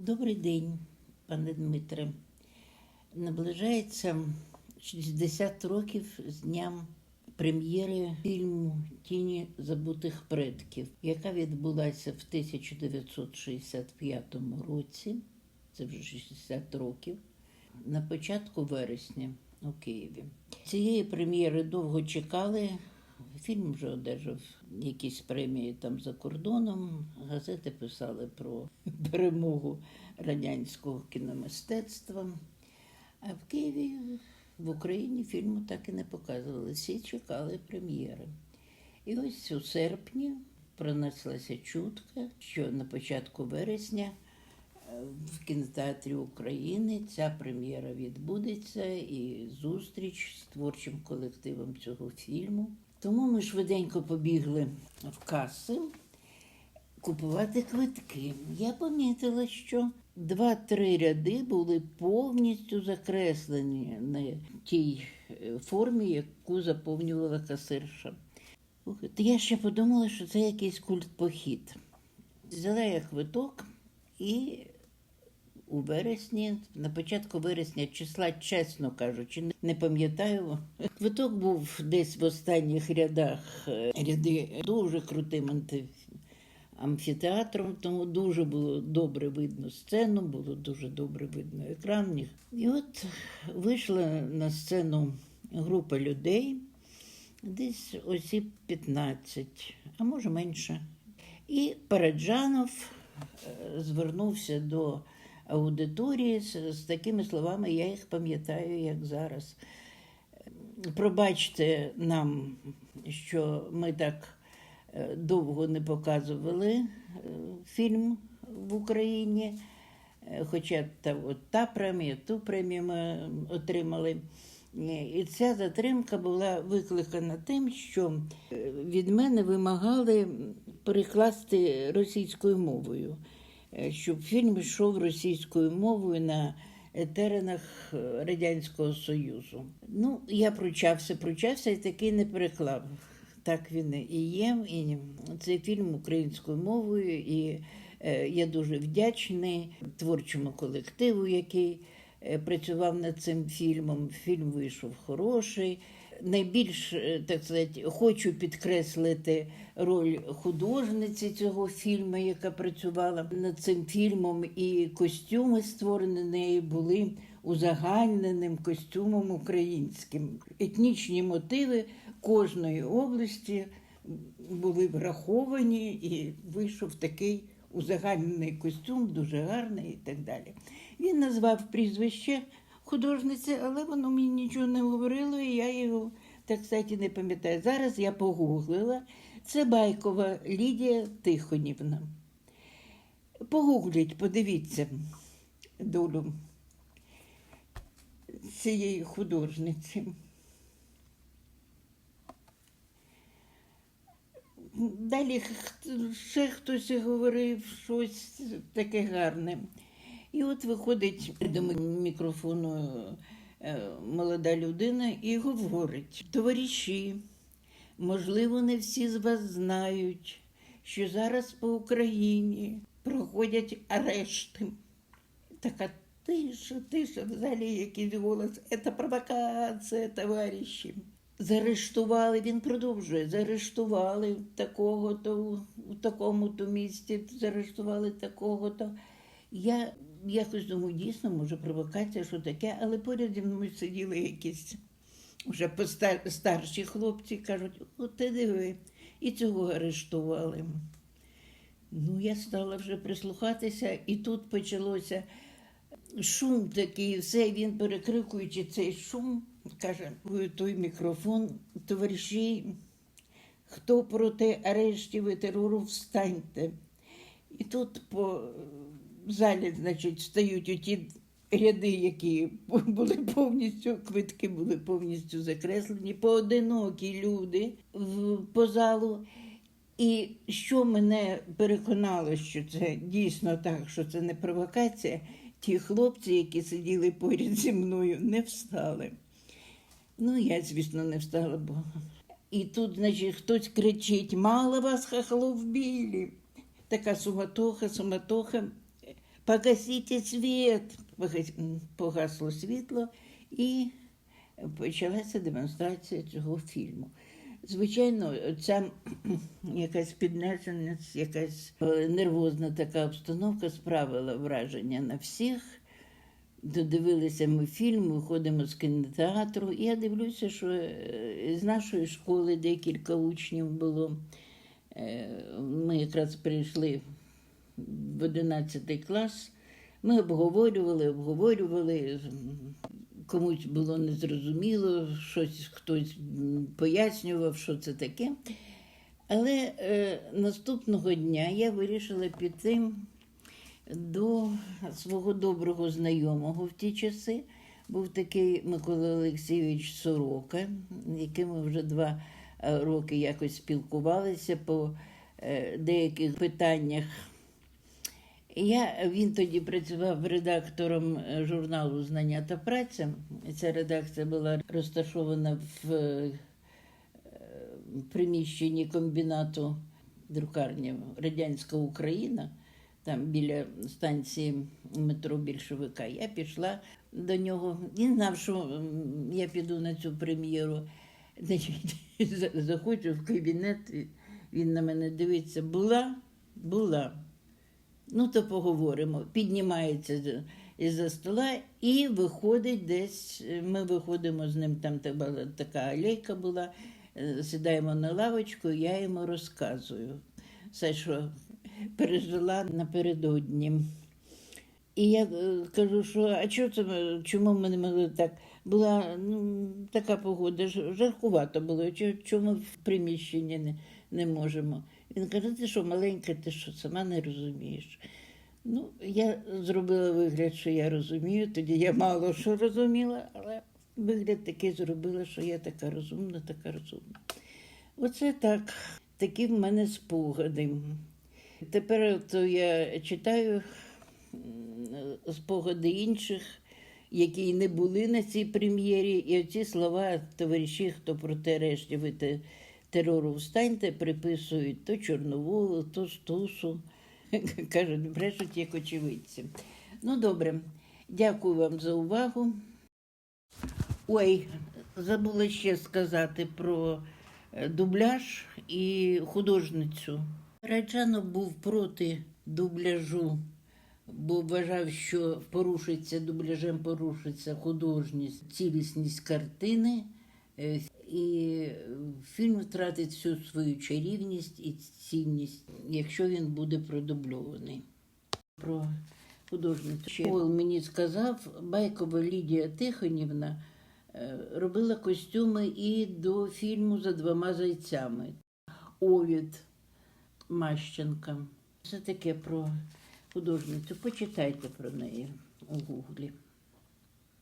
Добрий день, пане Дмитре. Наближається 60 років з дня прем'єри фільму Тіні забутих предків, яка відбулася в 1965 році. Це вже 60 років. На початку вересня у Києві. Цієї прем'єри довго чекали. Фільм вже одержав якісь премії там за кордоном. Газети писали про перемогу радянського кіномистецтва. А в Києві, в Україні фільму так і не показували. Всі чекали прем'єри. І ось у серпні пронеслася чутка, що на початку вересня е, в кінотеатрі України ця прем'єра відбудеться і зустріч з творчим колективом цього фільму. Тому ми швиденько побігли в каси купувати квитки. Я помітила, що два-три ряди були повністю закреслені на тій е, формі, яку заповнювала касирша. Я ще подумала, що це якийсь культпохід. Взяла я квиток і у вересні, на початку вересня, числа, чесно кажучи, не- пам'ятаю. Квиток був десь в останніх рядах е, ряди дуже крутим амфітеатром, тому дуже було добре видно сцену, було дуже добре видно екран. І от вийшла на сцену група людей, десь осіб 15, а може менше. І Параджанов е, звернувся до аудиторії з, з такими словами, я їх пам'ятаю, як зараз. Пробачте нам, що ми так е, довго не показували е, фільм в Україні, Е, хоча та, от та премія, ту премію ми отримали. І ця затримка була викликана тим, що від мене вимагали перекласти російською мовою, щоб фільм йшов російською мовою на теренах е, Радянського Союзу. Ну, я пручався, пручався і таки не переклав. Так він і є. І цей фільм українською мовою. І е, я дуже вдячний творчому колективу, який е, працював над цим фільмом. Фільм вийшов хороший. Найбільш е, так сказати, хочу підкреслити роль художниці цього фільму, яка працювала над цим фільмом, і костюми створені нею були узагальненим костюмом українським. Етнічні мотиви кожної області були враховані, і вийшов такий узагальнений костюм, дуже гарний і так далі. Він назвав прізвище художниці, але воно мені нічого не говорило, і я його, так сказати, не пам'ятаю. Зараз я погуглила. Це Байкова Лідія Тихонівна. Погугліть, подивіться долю цієї художниці. Далі ще хтось говорив щось таке гарне. І от виходить до мікрофону е, молода людина і говорить: товариші, можливо, не всі з вас знають, що зараз по Україні проходять арешти. Така тиша, тиша, в залі якийсь голос. Це провокація, товариші. Заарештували, він продовжує, заарештували такого-то у такому-то місті, заарештували такого-то. Я якось думаю, дійсно, може, провокація, що таке, але поряд зі мною сиділи якісь вже поста- старші хлопці, кажуть, от ти диви, і цього арештували. Ну, я стала вже прислухатися, і тут почалося шум такий, все, він перекрикуючи цей шум, каже той мікрофон, товариші, хто проти арештів і терору, встаньте. І тут по залі, значить, стають оті ряди, які були повністю, квитки були повністю закреслені, поодинокі люди в, по залу. І що мене переконало, що це дійсно так, що це не провокація, ті хлопці, які сиділи поряд зі мною, не встали. Ну, я, звісно, не встала, бо. І тут, значить, хтось кричить: мало вас хахлов білі. Така суматоха, суматоха. погасіть світ. Погасло світло і почалася демонстрація цього фільму. Звичайно, ця якась піднесеність, якась е, нервозна така обстановка справила враження на всіх. Додивилися ми фільм, виходимо з кінотеатру. І я дивлюся, що е, з нашої школи декілька учнів було. Е, Ми якраз прийшли в 11 клас. Ми обговорювали, обговорювали. Комусь було незрозуміло, щось хтось пояснював, що це таке. Але е, наступного дня я вирішила піти до свого доброго знайомого в ті часи. Був такий Микола Олексійович Сорока, яким ми вже два е, роки якось спілкувалися по е, деяких питаннях. Я, він тоді працював редактором е, журналу Знання та праця. Ця редакція була розташована в е, приміщенні комбінату друкарні Радянська Україна, там біля станції метро більшовика. Я пішла до нього. Він знав, що я піду на цю прем'єру. Заходжу в кабінет, він на мене дивиться. Була? Була. Ну, то поговоримо. Піднімається з- із-за стола і виходить десь. Ми виходимо з ним, там така алейка була, е, сідаємо на лавочку, я йому розказую все, що пережила напередодні. І я е, кажу, що а чого це, чому ми не могли так? Була ну, така погода, жаркувато було, чо- чому в приміщенні не, не можемо. Він каже, ти що, маленька, ти що, сама не розумієш. Ну, я зробила вигляд, що я розумію, тоді я мало що розуміла, але вигляд такий зробила, що я така розумна, така розумна. Оце так, такі в мене спогади. Тепер то я читаю спогади інших, які не були на цій прем'єрі, і оці слова товариші, хто проти решті ви те- терору встаньте, приписують то Чорноволу, то Стусу. Кажуть, брешуть як очевидці. Ну, добре, дякую вам за увагу. Ой, забула ще сказати про е, дубляж і художницю. Раджанов був проти дубляжу, бо вважав, що порушиться дубляжем, порушиться художність, цілісність картини, е, і фільм втратить всю свою чарівність і цінність, якщо він буде продубльований. Про художницю. Пол мені сказав, Байкова Лідія Тихонівна е, робила костюми і до фільму за двома зайцями. Овід Мащенка. Це таке про художницю. Почитайте про неї у Гуглі.